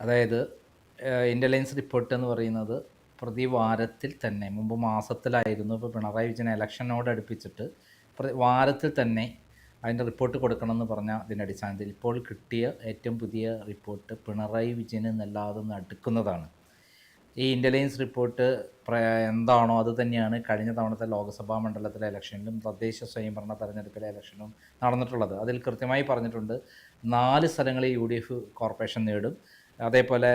അതായത് intelligence report എന്ന് പറയുന്നത് പ്രതിവാരത്തിൽ തന്നെ മുമ്പ് മാസത്തിലായിരുന്നു ഇപ്പോൾ പിണറായി വിജയൻ ഇലക്ഷനോട് അടുപ്പിച്ചിട്ട് വാരത്തിൽ തന്നെ അതിന്റെ റിപ്പോർട്ട് കൊടുക്കണമെന്ന് പറഞ്ഞ അതിന്റെ അടിസ്ഥാനത്തിൽ ഇപ്പോൾ കിട്ടിയ ഏറ്റവും പുതിയ റിപ്പോർട്ട് പിണറായി വിജയൻ എന്നല്ലാതെ അടുക്കുന്നതാണ്. ഈ ഇന്റലിജൻസ് റിപ്പോർട്ട് എന്താണോ അത് തന്നെയാണ് കഴിഞ്ഞ തവണത്തെ ലോക്സഭാ മണ്ഡലത്തിലെ ഇലക്ഷനിലും തദ്ദേശ സ്വയംഭരണ തെരഞ്ഞെടുപ്പിലെ ഇലക്ഷനിലും നടന്നിട്ടുള്ളത്. അതിൽ കൃത്യമായി പറഞ്ഞിട്ടുണ്ട് നാല് സ്ഥലങ്ങളിൽ യു ഡി എഫ് കോർപ്പറേഷൻ നേടും അതേപോലെ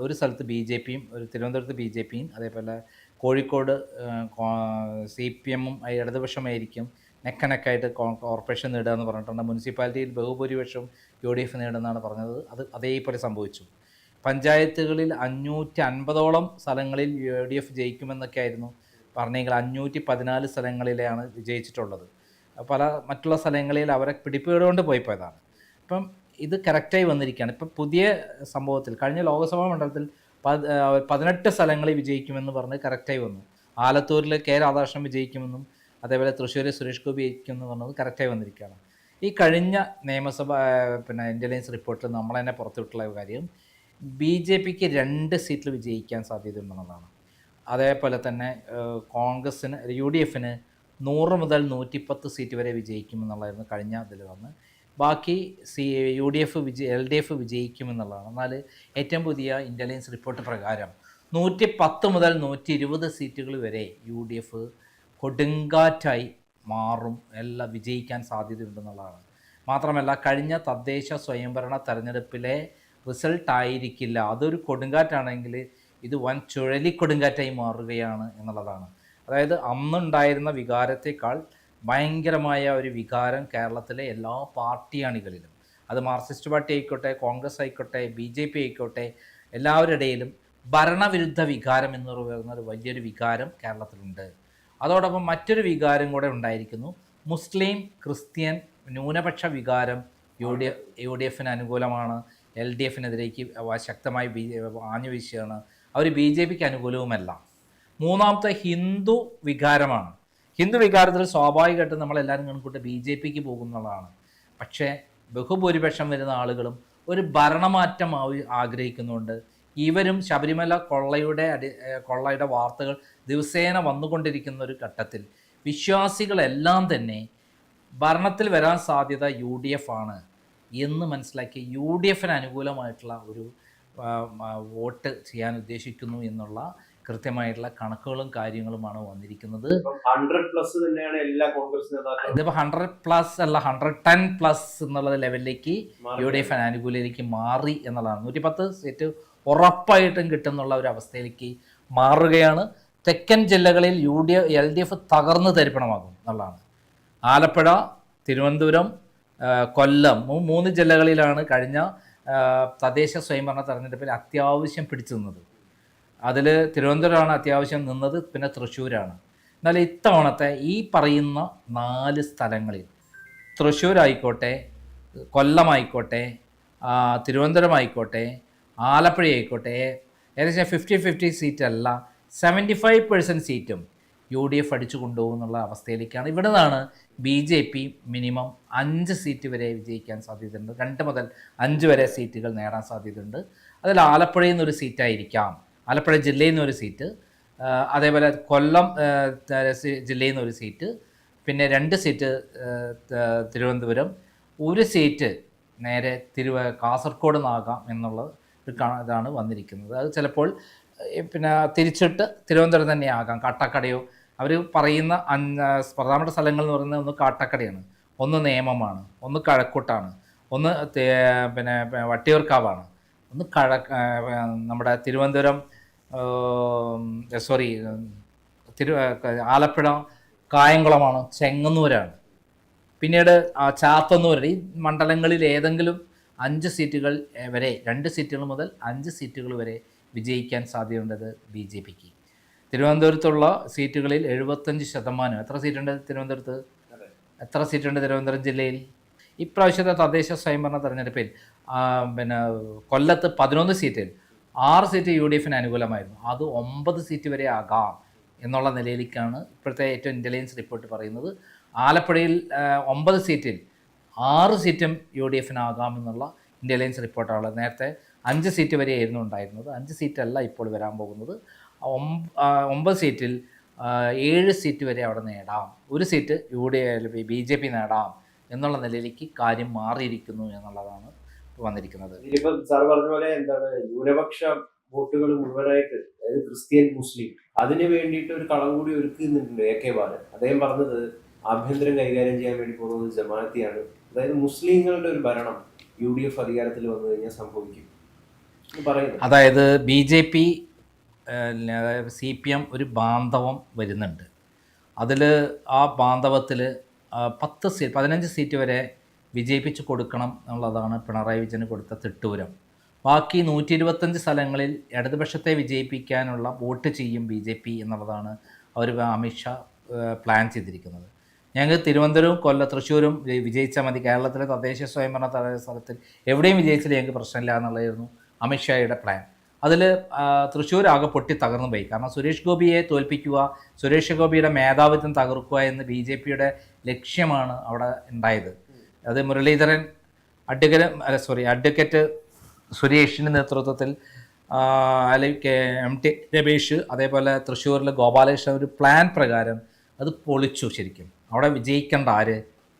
ഒരു സ്ഥലത്ത് ബി ജെ പിയും ഒരു തിരുവനന്തപുരത്ത് ബി ജെ പിയും അതേപോലെ കോഴിക്കോട് സി പി എമ്മും ഇടതുപക്ഷമായിരിക്കും നെക്കനെക്കായിട്ട് കോർപ്പറേഷൻ നേടുക എന്ന് പറഞ്ഞിട്ടുണ്ട്. മുനിസിപ്പാലിറ്റിയിൽ ബഹുഭൂരിപക്ഷം യു ഡി എഫ് നേടുന്നതാണ് പറഞ്ഞത്. അത് അതേപോലെ സംഭവിച്ചു. പഞ്ചായത്തുകളിൽ അഞ്ഞൂറ്റി അൻപതോളം സ്ഥലങ്ങളിൽ യു ഡി എഫ് ജയിക്കുമെന്നൊക്കെ ആയിരുന്നു പറഞ്ഞെങ്കിൽ അഞ്ഞൂറ്റി പതിനാല് സ്ഥലങ്ങളിലാണ് വിജയിച്ചിട്ടുള്ളത് പല മറ്റുള്ള സ്ഥലങ്ങളിൽ അവരെ പിടിപ്പുകേടുകൊണ്ട് പോയി പോയതാണ്. അപ്പം ഇത് കറക്റ്റായി വന്നിരിക്കുകയാണ്. ഇപ്പം പുതിയ സംഭവത്തിൽ കഴിഞ്ഞ ലോക്സഭാ മണ്ഡലത്തിൽ പതിനെട്ട് സ്ഥലങ്ങളിൽ വിജയിക്കുമെന്ന് പറഞ്ഞ് കറക്റ്റായി വന്നു. ആലത്തൂരിൽ കെ രാധാകൃഷ്ണൻ വിജയിക്കുമെന്നും അതേപോലെ തൃശ്ശൂരിൽ സുരേഷ് ഗോപി വിജയിക്കുമെന്ന് പറഞ്ഞത് കറക്റ്റായി വന്നിരിക്കുകയാണ്. ഈ കഴിഞ്ഞ നിയമസഭ പിന്നെ ഇന്റലിജൻസ് റിപ്പോർട്ടിൽ നമ്മൾ തന്നെ പുറത്തുവിട്ടുള്ള കാര്യം ബി ജെ പിക്ക് രണ്ട് സീറ്റിൽ വിജയിക്കാൻ സാധ്യതയുണ്ടെന്നുള്ളതാണ്. അതേപോലെ തന്നെ കോൺഗ്രസ്സിന് യു ഡി എഫിന് നൂറ് മുതൽ നൂറ്റിപ്പത്ത് സീറ്റ് വരെ വിജയിക്കുമെന്നുള്ളതായിരുന്നു കഴിഞ്ഞ ഇതിൽ വന്ന് ബാക്കി സി യു ഡി എഫ് വിജയ എൽ ഡി എഫ് വിജയിക്കുമെന്നുള്ളതാണ്. എന്നാൽ ഏറ്റവും പുതിയ ഇന്റലിജൻസ് റിപ്പോർട്ട് പ്രകാരം നൂറ്റി പത്ത് മുതൽ നൂറ്റി ഇരുപത് സീറ്റുകൾ വരെ യു ഡി എഫ് കൊടുങ്കാറ്റായി മാറും എല്ലാം വിജയിക്കാൻ സാധ്യതയുണ്ടെന്നുള്ളതാണ്. മാത്രമല്ല കഴിഞ്ഞ തദ്ദേശ സ്വയംഭരണ തെരഞ്ഞെടുപ്പിലെ റിസൾട്ട് ആയിരിക്കില്ല. അതൊരു കൊടുങ്കാറ്റാണെങ്കിൽ ഇത് വൻ ചുഴലിക്കൊടുങ്കാറ്റായി മാറുകയാണ് എന്നുള്ളതാണ്. അതായത് അന്നുണ്ടായിരുന്ന വികാരത്തെക്കാൾ ഭയങ്കരമായ ഒരു വികാരം കേരളത്തിലെ എല്ലാ പാർട്ടി അണികളിലും അത് മാർക്സിസ്റ്റ് പാർട്ടി ആയിക്കോട്ടെ കോൺഗ്രസ് ആയിക്കോട്ടെ ബി ജെ പി ആയിക്കോട്ടെ എല്ലാവരുടെ ഇടയിലും ഭരണവിരുദ്ധ വികാരം എന്ന് പറയുന്ന ഒരു വലിയൊരു വികാരം കേരളത്തിലുണ്ട്. അതോടൊപ്പം മറ്റൊരു വികാരം കൂടെ ഉണ്ടായിരിക്കുന്നു. മുസ്ലിം ക്രിസ്ത്യൻ ന്യൂനപക്ഷ വികാരം യു ഡി യു ഡി എഫിന് അനുകൂലമാണ്. എൽ ഡി എഫിനെതിരേക്ക് ശക്തമായി ബി ആഞ്ഞു വീശുകയാണ്. അവർ ബി ജെ പിക്ക് അനുകൂലവുമല്ല. മൂന്നാമത്തെ ഹിന്ദു വികാരമാണ്. ഹിന്ദു വികാരത്തിൽ സ്വാഭാവികമായിട്ടും നമ്മളെല്ലാവരും കണക്കൂട്ട് ബി ജെ പിക്ക് പോകുന്നതാണ്. പക്ഷേ ബഹുഭൂരിപക്ഷം വരുന്ന ആളുകളും ഒരു ഭരണമാറ്റം ആഗ്രഹിക്കുന്നുണ്ട്. ഇവരും ശബരിമല കൊള്ളയുടെ അടി കൊള്ളയുടെ വാർത്തകൾ ദിവസേന വന്നുകൊണ്ടിരിക്കുന്ന ഒരു ഘട്ടത്തിൽ വിശ്വാസികളെല്ലാം തന്നെ ഭരണത്തിൽ വരാൻ സാധ്യത യു ഡി എഫ് ആണ് എന്ന് മനസ്സിലാക്കി യു ഡി എഫിന് അനുകൂലമായിട്ടുള്ള ഒരു വോട്ട് ചെയ്യാൻ ഉദ്ദേശിക്കുന്നു എന്നുള്ള കൃത്യമായിട്ടുള്ള കണക്കുകളും കാര്യങ്ങളുമാണ് വന്നിരിക്കുന്നത്. ഹൺഡ്രഡ് പ്ലസ് തന്നെയാണ് എല്ലാ കോൺഗ്രസ് നേതാക്കളും. ഇതിപ്പോൾ ഹൺഡ്രഡ് പ്ലസ് അല്ല ഹൺഡ്രഡ് ടെൻ പ്ലസ് എന്നുള്ള ലെവലിലേക്ക് യു ഡി എഫ് അനുകൂലയിലേക്ക് മാറി എന്നുള്ളതാണ്. നൂറ്റി പത്ത് സീറ്റ് ഉറപ്പായിട്ടും കിട്ടുന്നുള്ള ഒരു അവസ്ഥയിലേക്ക് മാറുകയാണ്. തെക്കൻ ജില്ലകളിൽ U D F L D F തകർന്ന് തരിപ്പണമാകും എന്നുള്ളതാണ്. ആലപ്പുഴ തിരുവനന്തപുരം കൊല്ലം മൂന്ന് ജില്ലകളിലാണ് കഴിഞ്ഞ തദ്ദേശ സ്വയംഭരണ തെരഞ്ഞെടുപ്പിൽ അത്യാവശ്യം പിടിച്ചു നിന്നത്. അതിൽ തിരുവനന്തപുരമാണ് അത്യാവശ്യം നിന്നത് പിന്നെ തൃശ്ശൂരാണ്. എന്നാൽ ഇത്തവണത്തെ ഈ പറയുന്ന നാല് സ്ഥലങ്ങളിൽ തൃശ്ശൂരായിക്കോട്ടെ കൊല്ലമായിക്കോട്ടെ തിരുവനന്തപുരമായിക്കോട്ടെ ആലപ്പുഴ ആയിക്കോട്ടെ ഏകദേശം ഫിഫ്റ്റി ഫിഫ്റ്റി സീറ്റല്ല സെവന്റി ഫൈവ് പെർസെന്റ് സീറ്റും യു ഡി എഫ് അടിച്ചു കൊണ്ടുപോകുന്നുള്ള അവസ്ഥയിലേക്കാണ്. ഇവിടെ നിന്നാണ് ബി ജെ പി മിനിമം അഞ്ച് സീറ്റ് വരെ വിജയിക്കാൻ സാധ്യതയുണ്ട്. രണ്ട് മുതൽ അഞ്ച് വരെ സീറ്റുകൾ നേടാൻ സാധ്യതയുണ്ട്. അതിൽ ആലപ്പുഴയിൽ നിന്നൊരു സീറ്റായിരിക്കാം ആലപ്പുഴ ജില്ലയിൽ നിന്ന് ഒരു സീറ്റ് അതേപോലെ കൊല്ലം ജില്ലയിൽ നിന്ന് ഒരു സീറ്റ് പിന്നെ രണ്ട് സീറ്റ് തിരുവനന്തപുരം ഒരു സീറ്റ് നേരെ തിരുവ കാസർഗോഡ് നിന്നാകാം എന്നുള്ള ഒരു ഇതാണ് വന്നിരിക്കുന്നത്. അത് ചിലപ്പോൾ പിന്നെ തിരിച്ചിട്ട് തിരുവനന്തപുരം തന്നെ ആകാം. കാട്ടാക്കടയോ അവർ പറയുന്ന പ്രധാനപ്പെട്ട സ്ഥലങ്ങൾ എന്ന് പറയുന്നത് ഒന്ന് കാട്ടാക്കടയാണ്. ഒന്ന് നേമമാണ് ഒന്ന് കഴക്കൂട്ടാണ് ഒന്ന് പിന്നെ വട്ടിയൂർക്കാവാണ്. ഒന്ന് കഴ നമ്മുടെ തിരുവനന്തപുരം സോറി തിരു ആലപ്പുഴ കായംകുളമാണ് ചെങ്ങന്നൂരാണ്. പിന്നീട് ആ ചാത്തന്നൂർ ഈ മണ്ഡലങ്ങളിൽ ഏതെങ്കിലും അഞ്ച് സീറ്റുകൾ വരെ രണ്ട് സീറ്റുകൾ മുതൽ അഞ്ച് സീറ്റുകൾ വരെ വിജയിക്കാൻ സാധ്യതയുണ്ടത് ബി ജെ പിക്ക്. തിരുവനന്തപുരത്തുള്ള സീറ്റുകളിൽ എഴുപത്തഞ്ച് ശതമാനം എത്ര സീറ്റുണ്ട് തിരുവനന്തപുരത്ത്? എത്ര സീറ്റുണ്ട് തിരുവനന്തപുരം ജില്ലയിൽ? ഇപ്രാവശ്യത്തെ തദ്ദേശ സ്വയംഭരണ തെരഞ്ഞെടുപ്പിൽ പിന്നെ കൊല്ലത്ത് പതിനൊന്ന് സീറ്റിൽ ആറ് സീറ്റ് യു ഡി എഫിന് അനുകൂലമായിരുന്നു. അത് ഒമ്പത് സീറ്റ് വരെ ആകാം എന്നുള്ള നിലയിലേക്കാണ് ഇപ്പോഴത്തെ ഏറ്റവും ഇന്റലിജൻസ് റിപ്പോർട്ട് പറയുന്നത്. ആലപ്പുഴയിൽ ഒമ്പത് സീറ്റിൽ ആറ് സീറ്റും യു ഡി എഫിനാകാമെന്നുള്ള ഇന്റലിജൻസ് റിപ്പോർട്ടാണ് നേരത്തെ അഞ്ച് സീറ്റ് വരെയായിരുന്നു ഉണ്ടായിരുന്നത്. അഞ്ച് സീറ്റല്ല ഇപ്പോൾ വരാൻ പോകുന്നത്. ഒമ്പ- ഒമ്പത് സീറ്റിൽ ഏഴ് സീറ്റ് വരെ അവിടെ നേടാം. ഒരു seat U D B J P നേടാം എന്നുള്ള നിലയിലേക്ക് കാര്യം മാറിയിരിക്കുന്നു എന്നുള്ളതാണ് വന്നിരിക്കുന്നത്. സാർ പറഞ്ഞ പോലെ എന്താണ് ന്യൂനപക്ഷ വോട്ടുകൾ മുഴുവനായിട്ട് അതായത് ക്രിസ്ത്യൻ മുസ്ലിം അതിന് വേണ്ടിയിട്ട് ഒരു കളം കൂടി ഒരുക്കുന്നുണ്ട് എ കെ ബാലൻ. അദ്ദേഹം പറഞ്ഞത് ആഭ്യന്തരം കൈകാര്യം ചെയ്യാൻ വേണ്ടി പോകുന്നത് ജമാഅത്തിയാണ്. അതായത് മുസ്ലിങ്ങളുടെ ഒരു ഭരണം യു ഡി എഫ് അധികാരത്തിൽ വന്നു കഴിഞ്ഞാൽ സംഭവിക്കും. അതായത് B J P C P M ഒരു ബാന്ധവം വരുന്നുണ്ട്. അതിൽ ആ ബാന്ധവത്തിൽ പത്ത് സീറ്റ് പതിനഞ്ച് സീറ്റ് വരെ വിജയിപ്പിച്ച് കൊടുക്കണം എന്നുള്ളതാണ് പിണറായി വിജയന് കൊടുത്ത തിട്ടൂരം. ബാക്കി നൂറ്റി ഇരുപത്തഞ്ച് സ്ഥലങ്ങളിൽ ഇടതുപക്ഷത്തെ വിജയിപ്പിക്കാനുള്ള വോട്ട് ചെയ്യും ബി ജെ പി എന്നുള്ളതാണ് അവർ അമിത്ഷാ പ്ലാൻ ചെയ്തിരിക്കുന്നത്. ഞങ്ങൾക്ക് തിരുവനന്തപുരവും കൊല്ലം തൃശ്ശൂരും വിജയിച്ചാൽ മതി. കേരളത്തിലെ തദ്ദേശ സ്വയംഭരണ സ്ഥലത്തിൽ എവിടെയും വിജയിച്ചില്ല ഞങ്ങൾക്ക് പ്രശ്നമില്ല എന്നുള്ളതായിരുന്നു അമിത്ഷായുടെ പ്ലാൻ. അതിൽ തൃശ്ശൂർ ആകെ പൊട്ടി തകർന്നു പോയി. കാരണം സുരേഷ് ഗോപിയെ തോൽപ്പിക്കുക സുരേഷ് ഗോപിയുടെ മേധാവിത്വം തകർക്കുക എന്ന് ബി ജെ പിയുടെ ലക്ഷ്യമാണ് അവിടെ ഉണ്ടായത്. അത് മുരളീധരൻ അഡ്വക്കറ്റ് അല്ല സോറി അഡ്വക്കേറ്റ് സുരേഷിന്റെ നേതൃത്വത്തിൽ അല്ലെ അല്ലെങ്കിൽ എം ടി രമേഷ് അതേപോലെ തൃശ്ശൂരിൽ ഗോപാലകൃഷ്ണൻ ഒരു പ്ലാൻ പ്രകാരം അത് പൊളിച്ചു ശരിക്കും. അവിടെ വിജയിക്കേണ്ട ആര്?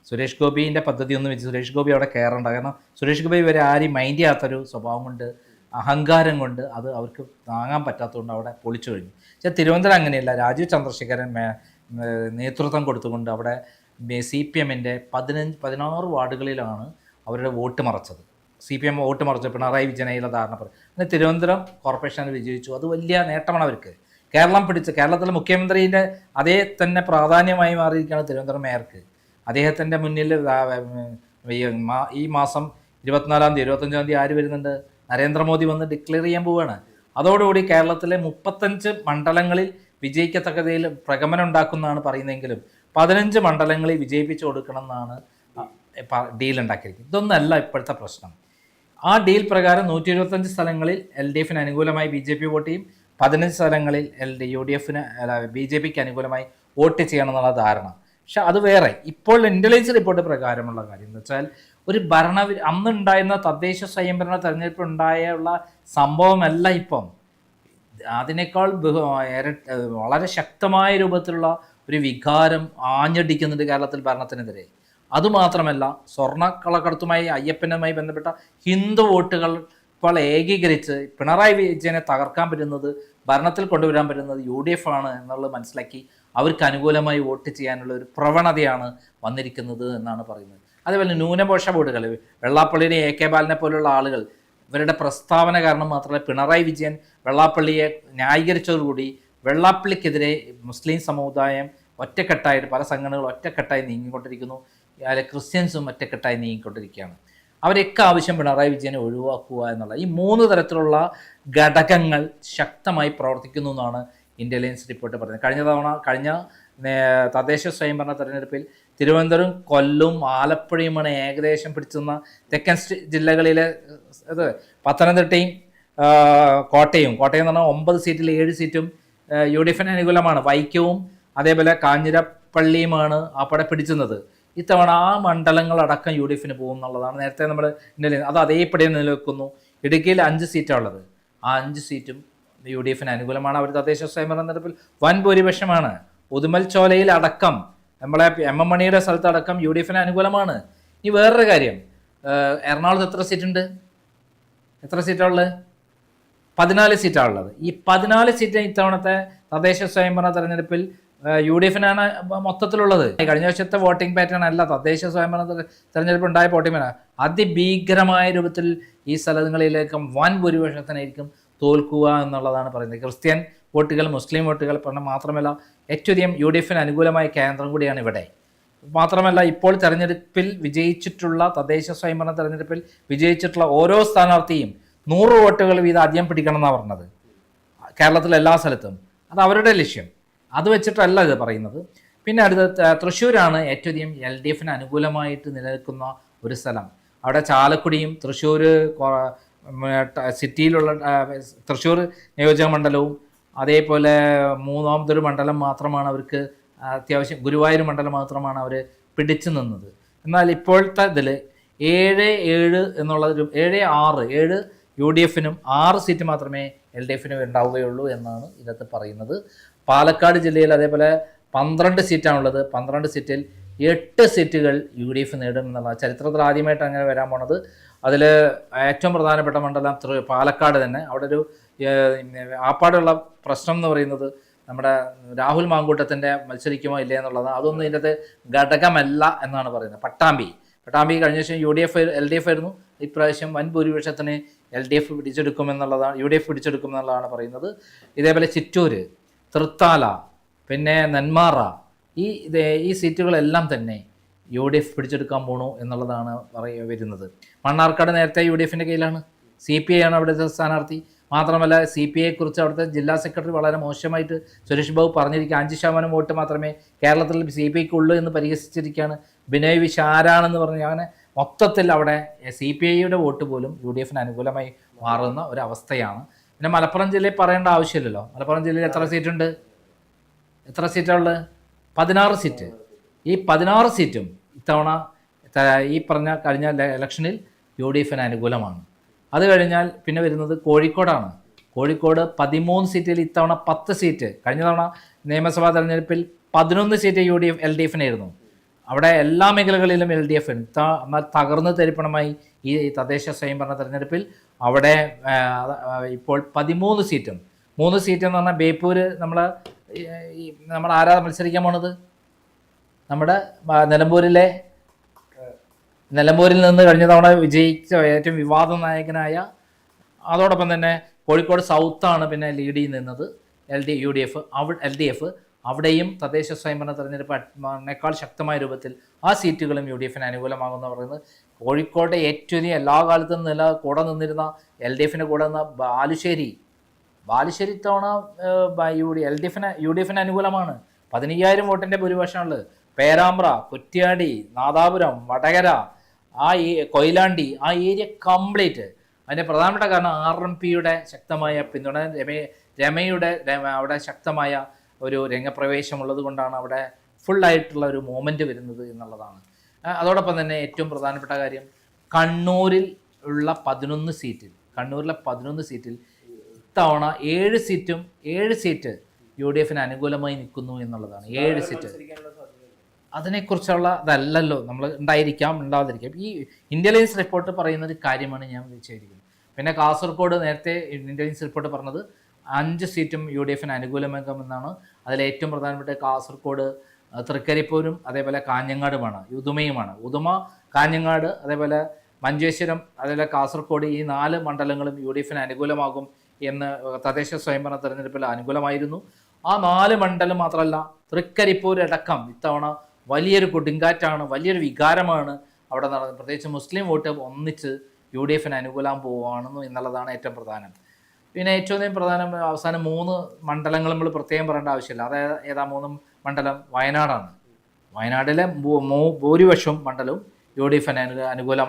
സുരേഷ് ഗോപിന്റെ പദ്ധതി ഒന്നും വെച്ച് സുരേഷ് ഗോപി അവിടെ കയറണ്ട കാരണം സുരേഷ് ഗോപി വരെ ആരും മൈൻഡ് ചെയ്യാത്തൊരു സ്വഭാവം കൊണ്ട് അഹങ്കാരം കൊണ്ട് അത് അവർക്ക് താങ്ങാൻ പറ്റാത്തതുകൊണ്ട് അവിടെ പൊളിച്ചു കഴിഞ്ഞു. പക്ഷേ തിരുവനന്തപുരം അങ്ങനെയല്ല. രാജീവ് ചന്ദ്രശേഖരൻ നേതൃത്വം കൊടുത്തുകൊണ്ട് അവിടെ സി പി എമ്മിന്റെ പതിനഞ്ച് പതിനാറ് വാർഡുകളിലാണ് അവരുടെ വോട്ട് മറച്ചത്. സി പി എം വോട്ട് മറച്ചു പിണറായി വിജയനയിലെ ധാരണ പറയും അങ്ങനെ തിരുവനന്തപുരം കോർപ്പറേഷനിൽ വിജയിച്ചു. അത് വലിയ നേട്ടമാണ് അവർക്ക്. കേരളം പിടിച്ച് കേരളത്തിലെ മുഖ്യമന്ത്രിയുടെ അതേ തന്നെ പ്രാധാന്യമായി മാറിയിരിക്കുകയാണ് തിരുവനന്തപുരം മേയർക്ക്. അദ്ദേഹത്തിന്റെ മുന്നിൽ ഈ മാസം ഇരുപത്തിനാലാം തീയതി ഇരുപത്തഞ്ചാം തീയതി ആര് വരുന്നുണ്ട്? നരേന്ദ്രമോദി വന്ന് ഡിക്ലെയർ ചെയ്യാൻ പോവുകയാണ്. അതോടുകൂടി കേരളത്തിലെ മുപ്പത്തഞ്ച് മണ്ഡലങ്ങളിൽ വിജയിക്കത്തക്കതയിൽ പ്രഗമനം ഉണ്ടാക്കുന്നതാണ് പറയുന്നതെങ്കിലും പതിനഞ്ച് മണ്ഡലങ്ങളിൽ വിജയിപ്പിച്ചു കൊടുക്കണം എന്നാണ് ഡീൽ ഉണ്ടാക്കിയിരിക്കുന്നത്. ഇതൊന്നല്ല ഇപ്പോഴത്തെ പ്രശ്നം. ആ ഡീൽ പ്രകാരം നൂറ്റി ഇരുപത്തഞ്ച് സ്ഥലങ്ങളിൽ എൽ ഡി എഫിന് അനുകൂലമായി ബി ജെ പി വോട്ട് ചെയ്യും. പതിനഞ്ച് സ്ഥലങ്ങളിൽ എൽ ഡി യു ഡി എഫിന് ബി ജെ പിക്ക് അനുകൂലമായി വോട്ട് ചെയ്യണം എന്നുള്ള ധാരണ. പക്ഷെ അത് വേറെ. ഇപ്പോൾ ഇന്റലിജൻസ് റിപ്പോർട്ട് പ്രകാരമുള്ള കാര്യം എന്ന് വെച്ചാൽ ഒരു ഭരണ അന്നുണ്ടായിരുന്ന തദ്ദേശ സ്വയംഭരണ തെരഞ്ഞെടുപ്പ് ഉണ്ടായുള്ള സംഭവമല്ല ഇപ്പം. അതിനേക്കാൾ വളരെ ശക്തമായ രൂപത്തിലുള്ള ഒരു വികാരം ആഞ്ഞടിക്കുന്നുണ്ട് കേരളത്തിൽ ഭരണത്തിനെതിരെ. അതുമാത്രമല്ല സ്വർണക്കളക്കടത്തുമായി അയ്യപ്പനുമായി ബന്ധപ്പെട്ട ഹിന്ദു വോട്ടുകൾ ഇപ്പോൾ ഏകീകരിച്ച് പിണറായി വിജയനെ തകർക്കാൻ പറ്റുന്നത് ഭരണത്തിൽ കൊണ്ടുവരാൻ പറ്റുന്നത് യു ഡി എഫ് ആണ് എന്നുള്ളത് മനസ്സിലാക്കി അവർക്ക് അനുകൂലമായി വോട്ട് ചെയ്യാനുള്ള ഒരു പ്രവണതയാണ് വന്നിരിക്കുന്നത് എന്നാണ് പറയുന്നത്. അതേപോലെ ന്യൂനപക്ഷ വോട്ടുകൾ വെള്ളാപ്പള്ളിയുടെ എ കെ ബാലനെ പോലുള്ള ആളുകൾ ഇവരുടെ പ്രസ്താവന കാരണം മാത്രമല്ല പിണറായി വിജയൻ വെള്ളാപ്പള്ളിയെ ന്യായീകരിച്ചതോടുകൂടി വെള്ളാപ്പള്ളിക്കെതിരെ മുസ്ലിം സമുദായം ഒറ്റക്കെട്ടായിട്ട് പല സംഘടനകൾ ഒറ്റക്കെട്ടായി നീങ്ങിക്കൊണ്ടിരിക്കുന്നു. അതിലെ ക്രിസ്ത്യൻസും ഒറ്റക്കെട്ടായി നീങ്ങിക്കൊണ്ടിരിക്കുകയാണ്. അവരൊക്കെ ആവശ്യം പിണറായി വിജയനെ ഒഴിവാക്കുക എന്നുള്ള ഈ മൂന്ന് തരത്തിലുള്ള ഘടകങ്ങൾ ശക്തമായി പ്രവർത്തിക്കുന്നു എന്നാണ് ഇന്റലിജൻസ് റിപ്പോർട്ട് പറയുന്നത് കഴിഞ്ഞ തവണ കഴിഞ്ഞ തദ്ദേശ സ്വയംഭരണ തെരഞ്ഞെടുപ്പിൽ തിരുവനന്തപുരം കൊല്ലവും ആലപ്പുഴയുമാണ് ഏകദേശം പിടിച്ചുന്ന തെക്കൻ ജില്ലകളിലെ ഇത് പത്തനംതിട്ടയും കോട്ടയും. കോട്ടയം എന്ന് പറഞ്ഞാൽ ഒമ്പത് സീറ്റിൽ ഏഴ് സീറ്റും യു ഡി എഫിന് അനുകൂലമാണ്. വൈക്കവും അതേപോലെ കാഞ്ഞിരപ്പള്ളിയുമാണ് അവിടെ പിടിച്ചുന്നത് ഇത്തവണ ആ മണ്ഡലങ്ങളടക്കം യു ഡി എഫിന് പോകും എന്നുള്ളതാണ്. നേരത്തെ നമ്മൾ അത് അതേപടി നിലനിൽക്കുന്നു. ഇടുക്കിയിൽ അഞ്ച് സീറ്റാണ് ഉള്ളത്. ആ അഞ്ച് സീറ്റും യു ഡി എഫിന് അനുകൂലമാണ്. അവർ തദ്ദേശ സ്വയംഭരണ തെരഞ്ഞെടുപ്പിൽ വൻ ഭൂരിപക്ഷമാണ്. ഉദുമൽ ചോലയിൽ അടക്കം നമ്മളെ എം എം മണിയുടെ സ്ഥലത്തടക്കം യു ഡി എഫിന് അനുകൂലമാണ്. ഇനി വേറൊരു കാര്യം. എറണാകുളത്ത് എത്ര സീറ്റുണ്ട്? എത്ര സീറ്റാണ് ഉള്ളത്? പതിനാല് സീറ്റാണ് ഉള്ളത് ഈ പതിനാല് സീറ്റ് ഇത്തവണത്തെ തദ്ദേശ സ്വയംഭരണ തെരഞ്ഞെടുപ്പിൽ യു ഡി എഫിനാണ് മൊത്തത്തിലുള്ളത്. കഴിഞ്ഞ വർഷത്തെ വോട്ടിംഗ് പാറ്റേൺ അല്ല തദ്ദേശ സ്വയംഭരണ തെര- തെരഞ്ഞെടുപ്പ് ഉണ്ടായ വോട്ടിംഗ് പാറ്റേൺ. അതിഭീകരമായ രൂപത്തിൽ ഈ സ്ഥലങ്ങളിലേക്ക് വൻ ഭൂരിപക്ഷത്തിനായിരിക്കും തോൽക്കുക എന്നുള്ളതാണ് പറയുന്നത്. ക്രിസ്ത്യൻ വോട്ടുകൾ മുസ്ലിം വോട്ടുകൾ പറഞ്ഞാൽ മാത്രമല്ല ഏറ്റവും അധികം യു ഡി എഫിന് അനുകൂലമായ കേന്ദ്രം കൂടിയാണ് ഇവിടെ. മാത്രമല്ല ഇപ്പോൾ തെരഞ്ഞെടുപ്പിൽ വിജയിച്ചിട്ടുള്ള തദ്ദേശ സ്വയംഭരണ തെരഞ്ഞെടുപ്പിൽ വിജയിച്ചിട്ടുള്ള ഓരോ സ്ഥാനാർത്ഥിയും നൂറ് വോട്ടുകൾ വീതം അധികം പിടിക്കണം എന്നാണ് പറഞ്ഞത്. കേരളത്തിലെ എല്ലാ സ്ഥലത്തും. അത് അവരുടെ ലക്ഷ്യം. അത് വെച്ചിട്ടല്ല ഇത് പറയുന്നത്. പിന്നെ അടുത്ത തൃശ്ശൂരാണ് ഏറ്റവും അധികം എൽ ഡി എഫിന് അനുകൂലമായിട്ട് നിലനിൽക്കുന്ന ഒരു സ്ഥലം. അവിടെ ചാലക്കുടിയും തൃശ്ശൂർ സിറ്റിയിലുള്ള തൃശ്ശൂർ നിയോജക മണ്ഡലവും അതേപോലെ മൂന്നാമതൊരു മണ്ഡലം മാത്രമാണ് അവർക്ക് അത്യാവശ്യം ഗുരുവായൂർ മണ്ഡലം മാത്രമാണ് അവർ പിടിച്ചു നിന്നത്. എന്നാൽ ഇപ്പോഴത്തെ ഇതിൽ ഏഴ് ഏഴ് എന്നുള്ള ഒരു ഏഴ് ആറ് ഏഴ് യു ഡി എഫിനും ആറ് സീറ്റ് മാത്രമേ എൽ ഡി എഫിനും ഉണ്ടാവുകയുള്ളൂ എന്നാണ് ഇതിനകത്ത് പറയുന്നത്. പാലക്കാട് ജില്ലയിൽ അതേപോലെ പന്ത്രണ്ട് സീറ്റാണുള്ളത്. പന്ത്രണ്ട് സീറ്റിൽ എട്ട് സീറ്റുകൾ യു ഡി എഫ് നേടും എന്നുള്ള ചരിത്രത്തിൽ ആദ്യമായിട്ട് അങ്ങനെ വരാൻ പോണത്. അതിൽ ഏറ്റവും പ്രധാനപ്പെട്ട മണ്ഡലം തൃ- പാലക്കാട് തന്നെ. അവിടെ ഒരു ആപ്പാടുള്ള പ്രശ്നം എന്ന് പറയുന്നത് നമ്മുടെ രാഹുൽ മാങ്കൂട്ടത്തിന്റെ മത്സരിക്കുമോ ഇല്ലേ എന്നുള്ളത് അതൊന്നും ഇതിന്റെ ഘടകമല്ല എന്നാണ് പറയുന്നത്. പട്ടാമ്പി. പട്ടാമ്പി കഴിഞ്ഞ ശേഷം U D F L D F ആയിരുന്നു. ഇപ്രാവശ്യം വൻ ഭൂരിപക്ഷത്തിന് എൽ ഡി എഫ് പിടിച്ചെടുക്കുമെന്നുള്ളതാണ് യു ഡി എഫ് പിടിച്ചെടുക്കുമെന്നുള്ളതാണ് പറയുന്നത്. ഇതേപോലെ ചിറ്റൂര് തൃത്താല പിന്നെ നെന്മാറ ഈ ഈ സീറ്റുകളെല്ലാം തന്നെ യു ഡി എഫ് പിടിച്ചെടുക്കാൻ പോണു എന്നുള്ളതാണ് പറയ വരുന്നത്. മണ്ണാർക്കാട് നേരത്തെ യു ഡി എഫിന്റെ കയ്യിലാണ് സി പി ഐ ആണ് അവിടുത്തെ സ്ഥാനാർത്ഥി. മാത്രമല്ല സി പി ഐയെ കുറിച്ച് അവിടുത്തെ ജില്ലാ സെക്രട്ടറി വളരെ മോശമായിട്ട് സുരേഷ് ബാബു പറഞ്ഞിരിക്കുക. അഞ്ച് ശതമാനം വോട്ട് മാത്രമേ കേരളത്തിൽ സി പി ഐക്ക് ഉള്ളൂ എന്ന് പരിഹസിച്ചിരിക്കുകയാണ്. ബിനോയ് വിഷ് ആരാണെന്ന് പറഞ്ഞ് അങ്ങനെ മൊത്തത്തിൽ അവിടെ സി പി ഐയുടെ വോട്ട് പോലും യു ഡി എഫിന് അനുകൂലമായി മാറുന്ന ഒരു അവസ്ഥയാണ് പിന്നെ മലപ്പുറം ജില്ലയിൽ പറയേണ്ട ആവശ്യമില്ലല്ലോ. മലപ്പുറം ജില്ലയിൽ എത്ര സീറ്റുണ്ട്? എത്ര സീറ്റാണ് ഉള്ളത്? പതിനാറ് സീറ്റ്. ഈ പതിനാറ് സീറ്റും ഇത്തവണ ഈ പറഞ്ഞ കഴിഞ്ഞ ഇലക്ഷനിൽ യു ഡി എഫിന് അനുകൂലമാണ്. അത് കഴിഞ്ഞാൽ പിന്നെ വരുന്നത് കോഴിക്കോടാണ്. കോഴിക്കോട് പതിമൂന്ന് സീറ്റിൽ ഇത്തവണ പത്ത് സീറ്റ്. കഴിഞ്ഞ തവണ നിയമസഭാ തെരഞ്ഞെടുപ്പിൽ പതിനൊന്ന് seat U D F L D എഫിനായിരുന്നു. അവിടെ എല്ലാ മേഖലകളിലും എൽ ഡി എഫ് എന്നാൽ തകർന്ന് തരിപ്പണമായി ഈ തദ്ദേശ സ്വയംഭരണ തെരഞ്ഞെടുപ്പിൽ അവിടെ ഇപ്പോൾ പതിമൂന്ന് സീറ്റും. മൂന്ന് സീറ്റ് എന്ന് പറഞ്ഞാൽ ബേപ്പൂര് നമ്മൾ നമ്മൾ ആരാ മത്സരിക്കാൻ പോണത്? നമ്മുടെ നിലമ്പൂരിലെ നിലമ്പൂരിൽ നിന്ന് കഴിഞ്ഞ തവണ വിജയിച്ച ഏറ്റവും വിവാദ നായകനായ അതോടൊപ്പം തന്നെ കോഴിക്കോട് സൗത്താണ് പിന്നെ ലീഡ് ചെയ്ത് നിന്നത് L D U D F അവ എൽ ഡി എഫ് അവിടെയും തദ്ദേശ സ്വയംഭരണ തെരഞ്ഞെടുപ്പിനേക്കാൾ ശക്തമായ രൂപത്തിൽ ആ സീറ്റുകളും യു ഡി എഫിന് അനുകൂലമാകുമെന്ന് പറയുന്നത്. കോഴിക്കോട്ടെ ഏറ്റവും എല്ലാ കാലത്തും നില കൂടെ നിന്നിരുന്ന എൽ ഡി എഫിന്റെ കൂടെ നിന്ന ബാലുശ്ശേരി ബാലുശ്ശേരി തവണ യു ഡി എൽ ഡി എഫിന് യു ഡി എഫിന് അനുകൂലമാണ്. പതിനയ്യായിരം വോട്ടിന്റെ ഭൂരിപക്ഷമുള്ളത് പേരാമ്പ്ര കുറ്റ്യാടി നാദാപുരം വടകര ആ കൊയിലാണ്ടി ആ ഏരിയ കംപ്ലീറ്റ്. അതിന്റെ പ്രധാനപ്പെട്ട കാരണം ആർ എം പിയുടെ ശക്തമായ പിന്തുണ രമ രമയുടെ അവിടെ ശക്തമായ ഒരു രംഗപ്രവേശമുള്ളത് കൊണ്ടാണ് അവിടെ ഫുള്ളായിട്ടുള്ള ഒരു മൂമെന്റ് വരുന്നത് എന്നുള്ളതാണ്. അതോടൊപ്പം തന്നെ ഏറ്റവും പ്രധാനപ്പെട്ട കാര്യം കണ്ണൂരിൽ ഉള്ള പതിനൊന്ന് സീറ്റിൽ കണ്ണൂരിലെ പതിനൊന്ന് സീറ്റിൽ ഇത്തവണ ഏഴ് സീറ്റും ഏഴ് സീറ്റ് യു ഡി എഫിന് അനുകൂലമായി നിൽക്കുന്നു എന്നുള്ളതാണ്. ഏഴ് സീറ്റ് അതിനെക്കുറിച്ചുള്ള ഇതല്ലല്ലോ. നമ്മൾ ഉണ്ടായിരിക്കാം ഉണ്ടാവാതിരിക്കാം. ഈ ഇന്റലിജൻസ് റിപ്പോർട്ട് പറയുന്ന ഒരു കാര്യമാണ് ഞാൻ വിളിച്ചിരിക്കുന്നത് പിന്നെ കാസർഗോഡ് നേരത്തെ ഇന്റലിജൻസ് റിപ്പോർട്ട് പറഞ്ഞത് അഞ്ച് സീറ്റും യു ഡി എഫിന് അനുകൂലമാകുമെന്നാണ് അതിൽ ഏറ്റവും പ്രധാനപ്പെട്ട കാസർഗോഡ് തൃക്കരിപ്പൂരും അതേപോലെ കാഞ്ഞങ്ങാടുമാണ് ഉദുമയുമാണ്. ഉദുമ കാഞ്ഞങ്ങാട് അതേപോലെ മഞ്ചേശ്വരം അതേപോലെ കാസർഗോഡ് ഈ നാല് മണ്ഡലങ്ങളും യു ഡി എഫിന് അനുകൂലമാകും എന്ന് തദ്ദേശ സ്വയംഭരണ തെരഞ്ഞെടുപ്പിൽ അനുകൂലമായിരുന്നു. ആ നാല് മണ്ഡലം മാത്രമല്ല തൃക്കരിപ്പൂരടക്കം ഇത്തവണ വലിയൊരു കൊടുങ്കാറ്റാണ് വലിയൊരു വികാരമാണ് അവിടെ നടന്നത്. പ്രത്യേകിച്ച് മുസ്ലിം വോട്ട് ഒന്നിച്ച് യു ഡി എഫിന് അനുകൂലം പോവുകയാണെന്നു എന്നുള്ളതാണ് ഏറ്റവും പ്രധാനം. പിന്നെ ഏറ്റവും പ്രധാനം അവസാനം മൂന്ന് മണ്ഡലങ്ങൾ നമ്മൾ പ്രത്യേകം പറയേണ്ട ആവശ്യമില്ല. അതായത് ഏതാ മൂന്ന് മണ്ഡലം? വയനാടാണ്. വയനാടിലെ ഭൂരിപക്ഷം മണ്ഡലവും യു ഡി എഫിന് അനു അനുകൂലം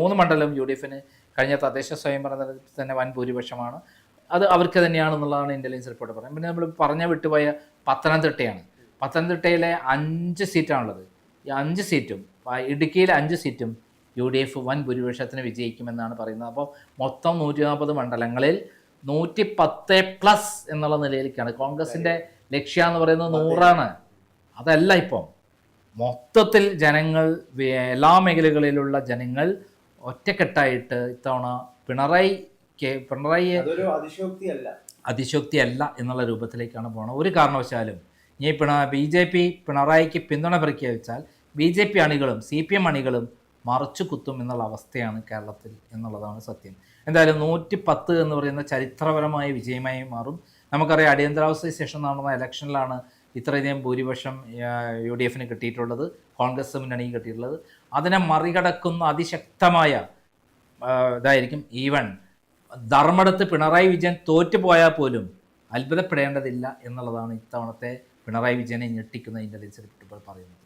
മൂന്ന് മണ്ഡലം യു ഡി എഫിന് കഴിഞ്ഞ തദ്ദേശ സ്വയംഭരണ തന്നെ വൻ ഭൂരിപക്ഷമാണ്. അത് അവർക്ക് തന്നെയാണെന്നുള്ളതാണ് ഇന്റലിജൻസ് റിപ്പോർട്ട് പറയുന്നത്. പിന്നെ നമ്മൾ പറഞ്ഞ വിട്ടുപോയ പത്തനംതിട്ടയാണ്. പത്തനംതിട്ടയിലെ അഞ്ച് സീറ്റാണുള്ളത്. ഈ അഞ്ച് സീറ്റും ഇടുക്കിയിലെ അഞ്ച് സീറ്റും യു ഡി എഫ് വൻ ഭൂരിപക്ഷത്തിന് വിജയിക്കുമെന്നാണ് പറയുന്നത്. അപ്പോൾ മൊത്തം നൂറ്റി നാൽപ്പത് മണ്ഡലങ്ങളിൽ നൂറ്റി പത്ത് പ്ലസ് എന്നുള്ള നിലയിലേക്കാണ്. കോൺഗ്രസിന്റെ ലക്ഷ്യം എന്ന് പറയുന്നത് നൂറാണ്. അതല്ല ഇപ്പം. മൊത്തത്തിൽ ജനങ്ങൾ എല്ലാ മേഖലകളിലുള്ള ജനങ്ങൾ ഒറ്റക്കെട്ടായിട്ട് ഇത്തവണ പിണറായി കെ- പിണറായിയെ അതൊരു അതിശോക്തിയല്ല. അതിശോക്തിയല്ല എന്നുള്ള രൂപത്തിലേക്കാണ് പോകുന്നത് ഒരു കാരണവശാലും ഇനി പിണ ബി ജെ പി പിണറായിക്ക് പിന്തുണ പ്രഖ്യാപിച്ചാൽ ബി ജെ പി അണികളും സി പി എം അണികളും മറച്ചു കുത്തും എന്നുള്ള അവസ്ഥയാണ് കേരളത്തിൽ എന്നുള്ളതാണ് സത്യം. എന്തായാലും നൂറ്റി പത്ത് എന്ന് പറയുന്ന ചരിത്രപരമായ വിജയമായി മാറും. നമുക്കറിയാം അടിയന്തരാവസ്ഥയ്ക്ക് ശേഷം നടന്ന ഇലക്ഷനിലാണ് ഇത്രയധികം ഭൂരിപക്ഷം യു ഡി എഫിന് കിട്ടിയിട്ടുള്ളത് കോൺഗ്രസ് മുന്നണിക്ക് കിട്ടിയിട്ടുള്ളത്. അതിനെ മറികടക്കുന്ന അതിശക്തമായ ഇതായിരിക്കും ഈവൻ ധർമ്മടത്ത് പിണറായി വിജയൻ തോറ്റുപോയാൽ പോലും അത്ഭുതപ്പെടേണ്ടതില്ല എന്നുള്ളതാണ് ഇത്തവണത്തെ പിണറായി വിജയനെ ഞെട്ടിക്കുന്ന ഇന്റലിജൻസ് റിപ്പോർട്ടുകൾ പറയുന്നത്.